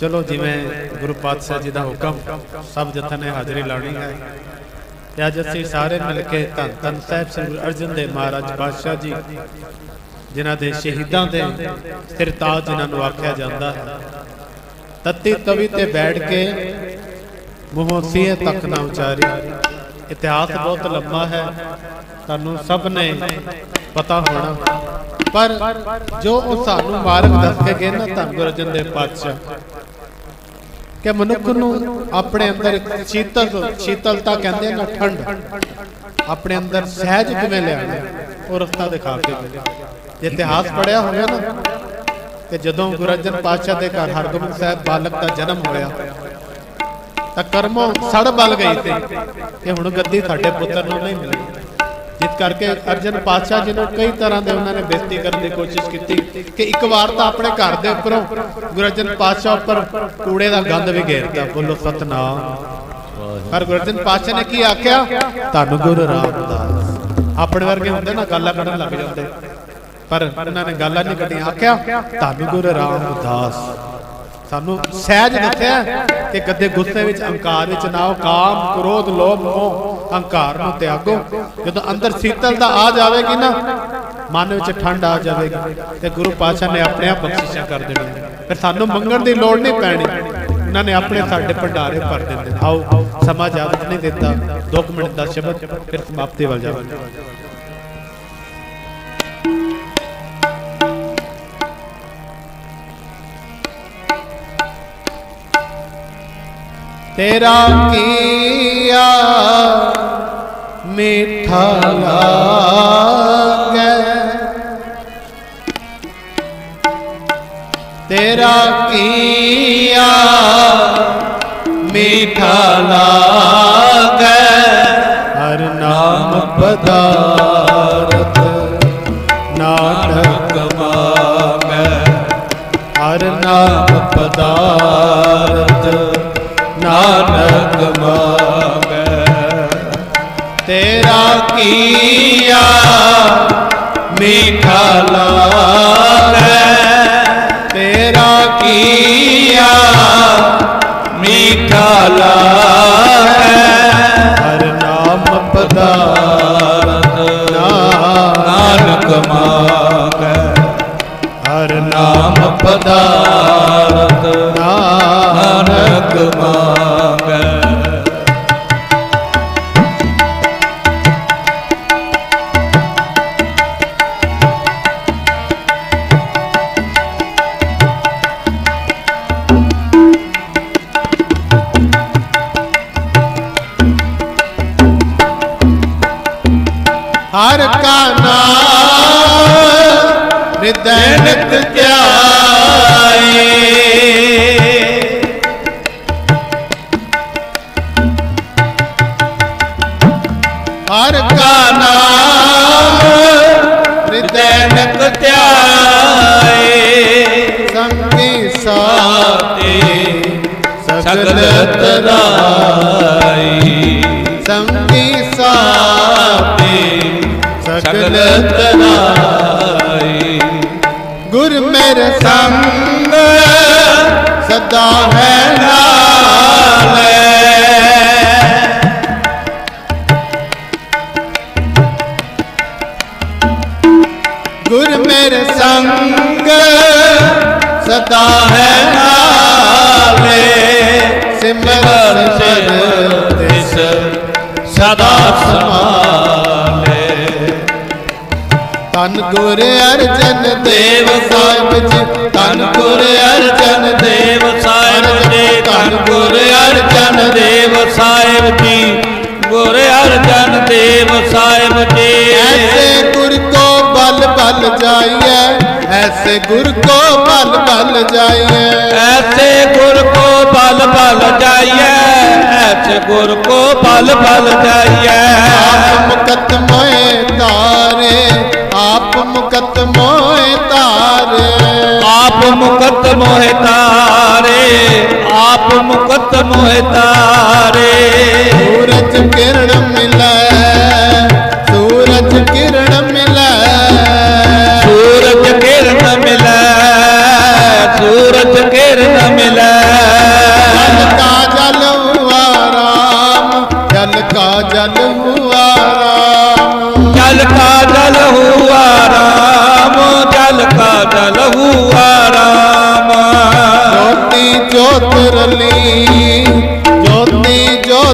ਚਲੋ ਜਿਵੇਂ ਗੁਰੂ ਪਾਤਸ਼ਾਹ ਜੀ ਦਾ ਹੁਕਮ, ਸਭ ਜਥਾ ਨੇ ਹਾਜ਼ਰੀ ਲਾਉਣੀ ਹੈ। ਤੇ ਅੱਜ ਅਸੀਂ ਸਾਰੇ ਮਿਲ ਕੇ ਧੰਨ ਧੰਨ ਸਾਹਿਬ ਸ੍ਰੀ ਗੁਰੂ ਅਰਜਨ ਦੇਵ ਮਹਾਰਾਜ ਪਾਤਸ਼ਾਹ ਜੀ, ਜਿਨ੍ਹਾਂ ਦੇ ਸ਼ਹੀਦਾਂ ਦੇ ਸਿਰ ਜਿਨ੍ਹਾਂ ਨੂੰ ਆਖਿਆ ਜਾਂਦਾ ਹੈ। ਤਤੀ ਤਵੀ ਤੇ ਬੈਠ ਕੇ ਮੂੰਹੋਂ ਸੀਏ ਤੱਕ ਨਾ ਉਚਾਰੀ ਇਤਿਹਾਸ ਬਹੁਤ ਲੰਮਾ ਹੈ, ਤੁਹਾਨੂੰ ਸਭ ਨੇ ਪਤਾ ਹੋਣਾ। ਪਰ ਜੋ ਉਹ ਸਾਨੂੰ ਮਾਰਗ ਦੱਸ ਕੇ ਗਏ ਨਾ ਧੰਨ ਗੁਰੂ ਅਰਜਨ ਦੇਵ ਪਾਤਸ਼ਾਹ ਕਿ ਮਨੁੱਖ ਨੂੰ ਆਪਣੇ ਅੰਦਰ ਸ਼ੀਤਲ ਸ਼ੀਤਲਤਾ ਕਹਿੰਦੇ ਨਾ, ਠੰਡ। ਆਪਣੇ ਅੰਦਰ ਸਹਿਜ ਕਿਵੇਂ ਲਿਆਣਾ ਉਹ ਰਸਤਾ ਦਿਖਾ ਕੇ ਜੇ ਇਤਿਹਾਸ ਪੜਿਆ ਹੋਵੇ ਨਾ, ਕਿ ਜਦੋਂ ਗੁਰੂ ਅਰਜਨ ਪਾਤਸ਼ਾਹ ਦੇ ਘਰ ਹਰਗੋਬਿੰਦ ਸਾਹਿਬ ਬਾਲਕ ਦਾ ਜਨਮ ਹੋਇਆ, ਤਾਂ ਕਰਮੋਂ ਸੜ ਬਲ ਗਈ ਤੇ ਕਿ ਹੁਣ ਗੱਦੀ ਸਾਡੇ ਪੁੱਤਰ ਨੂੰ ਨਹੀਂ ਮਿਲੇਗੀ ਜਿਸ ਕਰਕੇ ਅਰਜਨ ਪਾਤਸ਼ਾਹ ਜੀ ਨੂੰ ਕਈ ਤਰ੍ਹਾਂ ਦੇ ਉਹਨਾਂ ਨੇ ਬੇਇੱਜ਼ਤੀ ਕਰਨ ਦੀ ਕੋਸ਼ਿਸ਼ ਕੀਤੀ ਕਿ ਇੱਕ ਵਾਰ ਤਾਂ ਆਪਣੇ ਘਰ ਦੇ ਉੱਪਰੋਂ ਗੁਰੂ ਅਰਜਨ ਪਾਤਸ਼ਾਹ ਉੱਪਰ ਕੂੜੇ ਦਾ ਗੰਦ ਵੀ ਘੇਰਤਾ। ਬੋਲੋ, ਸਤਨਾਮ। ਪਰ ਗੁਰੂ ਅਰਜਨ ਪਾਤਸ਼ਾਹ ਨੇ ਕੀ ਆਖਿਆ? ਧੰਨ ਗੁਰੂ ਰਾਮਦਾਸ। ਆਪਣੇ ਵਰਗੇ ਹੁੰਦੇ ਨਾ, ਗਾਲਾਂ ਕੱਢਣ ਲੱਗ ਜਾਂਦੇ। ਪਰ ਉਹਨਾਂ ਨੇ ਗਾਲਾਂ ਨਹੀਂ ਕੱਢੀਆਂ। ਆਖਿਆ ਧੰਨ ਗੁਰੂ ਰਾਮਦਾਸ। ਸਾਨੂੰ ਸਹਿਜ ਦੱਸਿਆ ਕਿ ਕਦੇ ਗੁੱਸੇ ਵਿੱਚ ਹੰਕਾਰ ਵਿੱਚ ਨਾ ਆਓ। ਕਾਮ, ਕ੍ਰੋਧ, ਲੋਭ, ਮੋਹ। ਹੰਕਾਰ ਨੂੰ ਤਿਆਗੋ। ਜਦੋਂ ਅੰਦਰ ਸੀਤਲਤਾ ਆ ਜਾਵੇਗੀ ਨਾ, ਮਨ ਵਿੱਚ ਠੰਡ ਆ ਜਾਵੇਗੀ ਤੇ ਗੁਰੂ ਪਾਤਸ਼ਾਹ ਨੇ ਆਪਣੇ ਆਪ ਬਖਸ਼ਿਸ਼ਾਂ ਕਰ ਦੇਣੀਆਂ। ਫਿਰ ਸਾਨੂੰ ਮੰਗਣ ਦੀ ਲੋੜ ਨਹੀਂ ਪੈਣੀ। ਉਹਨਾਂ ਨੇ ਆਪਣੇ ਸਾਡੇ ਭੰਡਾਰੇ ਭਰ ਦਿੰਦੇ। ਆਓ, ਸਮਾਂ ਜਾਗਤ ਨਹੀਂ ਦਿੱਤਾ। 2 ਮਿੰਟ ਦਾ ਸ਼ਬਦ, ਫਿਰ ਸਮਾਪਤੀ ਵੱਲ ਜਾਵਾਂਗੇ ਤੇਰਾ ਕੀਆ ਮਿੱਠਾ ਲਾਗੇ। ਹਰ ਨਾਮ ਪਦਾਰਥ ਨਾਨਕ ਮਾਗੇ। ਹਰ ਨਾਮ ਪਦਾਰਥ ਨਾਨਕ ਮਾਗੇ। ਤੇਰਾ ਕੀਆ ਮਿੱਠਾ ਲਾਗੇ। ਕੀਆ ਮਿੱਠਾ ਲਾਗੇ ਹਰ ਨਾਮ ਪਦਾਰਥ ਨਾਨਕ ਮਾਗੇ। ਹਰ ਨਾਮ ਪਦਾਰਥ ਨਾਨਕ ਮਾਗੇ। ਹਿਰਦੈ ਨਿਤ ਧਿਆਏ ਹਰ ਕਾ ਨਾਮ ਹਿਰਦੈ ਨਿਤ ਧਿਆਏ ਸੰਗੀ ਸਾਤੇ ਸਗਲ ਤਰਾਈ ਸੰਗੀ ਸਾਤੇ ਸਗਲ ਤਰਾਈ ਗੁਰ ਮੇਰੇ ਸੰਗ ਸਦਾ ਹੈ ਨਾਲੇ ਗੁਰ ਮੇਰੇ ਸੰਗ ਸਦਾ ਹੈ ਨਾਲੇ ਸਿਮਰਨ ਸਿਰ ਤਿਸ ਸਦਾ ਸਮਾਲੇ ਤਨ ਗੁਰ ਅਰਜਨ ਦੇਵ ਸਾਹਿਬ ਜੀ ਤਨ ਗੁਰ ਅਰਜਨ ਦੇਵ ਸਾਹਿਬ ਜੀ ਤਨ ਗੁਰ ਅਰਜਨ ਦੇਵ ਸਾਹਿਬ ਜੀ ਗੁਰ ਅਰਜਨ ਦੇਵ ਸਾਹਿਬ ਜੀ। ਐਸੇ ਗੁਰ ਕੋ ਬਲ ਬਲ ਜਾਈਏ ਐਸੇ ਗੁਰ ਕੋ ਬਲ ਬਲ ਜਾਈਏ ਐਸੇ ਗੁਰ ਕੋ ਬਲ ਬਲ ਜਾਈਏ ਐਸੇ ਗੁਰ ਕੋ ਬਲ ਬਲ ਜਾਈਏ ਆਪ ਮੁਕਤ ਮੋਏ ਤਾਰੇ ਆਪ ਮੁਕਤ ਮੋਹਿ ਤਾਰੇ ਆਪ ਮੁਕਤ ਮੋਹਿ